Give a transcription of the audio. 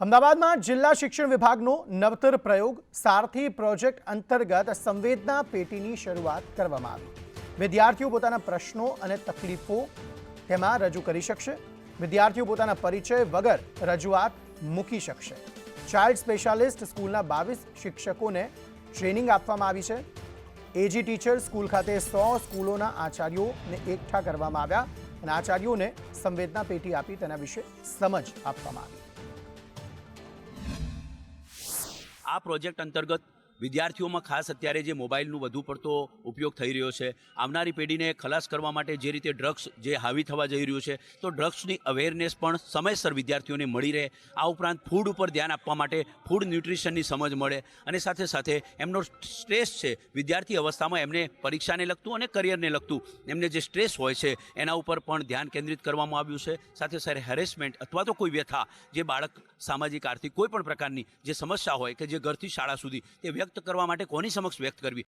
અમદાવાદમાં જિલ્લા શિક્ષણ વિભાગનો નવતર પ્રયોગ સારથી પ્રોજેક્ટ અંતર્ગત સંવેદના પેટીની શરૂઆત કરવામાં આવી. વિદ્યાર્થીઓ પોતાના પ્રશ્નો અને તકલીફો તેમાં રજૂ કરી શકશે. વિદ્યાર્થીઓ પોતાના પરિચય વગર રજૂઆત મૂકી શકશે. ચાઇલ્ડ સ્પેશિયાલિસ્ટ સ્કૂલના બાવીસ શિક્ષકોને ટ્રેનિંગ આપવામાં આવી છે. એજી ટીચર સ્કૂલ ખાતે સો સ્કૂલોના આચાર્યોને એકઠા કરવામાં આવ્યા અને આચાર્યોને સંવેદના પેટી આપી તેના વિશે સમજ આપવામાં આવી. આ પ્રોજેક્ટ અંતર્ગત વિદ્યાર્થીઓમાં ખાસ અત્યારે જે મોબાઈલનું વધુ પડતો ઉપયોગ થઈ રહ્યો છે, આવનારી પેઢીને ખલાસ કરવા માટે જે રીતે ડ્રગ્સ જે હાવી થવા જઈ રહ્યું છે, તો ડ્રગ્સની અવેરનેસ પણ સમયસર વિદ્યાર્થીઓને મળી રહે. આ ઉપરાંત ફૂડ ઉપર ધ્યાન આપવા માટે ફૂડ ન્યુટ્રિશનની સમજ મળે અને સાથે સાથે એમનો સ્ટ્રેસ છે, વિદ્યાર્થી અવસ્થામાં એમને પરીક્ષાને લગતું અને કરિયરને લગતું એમને જે સ્ટ્રેસ હોય છે, એના ઉપર પણ ધ્યાન કેન્દ્રિત કરવામાં આવ્યું છે. સાથે સાથે હેરેસમેન્ટ અથવા તો કોઈ વ્યથા, જે બાળક સામાજિક, આર્થિક કોઈ પણ પ્રકારની જે સમસ્યા હોય કે જે ઘરથી શાળા સુધી તે વ્યક્ત કરવા માટે કોની સમક્ષ વ્યક્ત કરવી?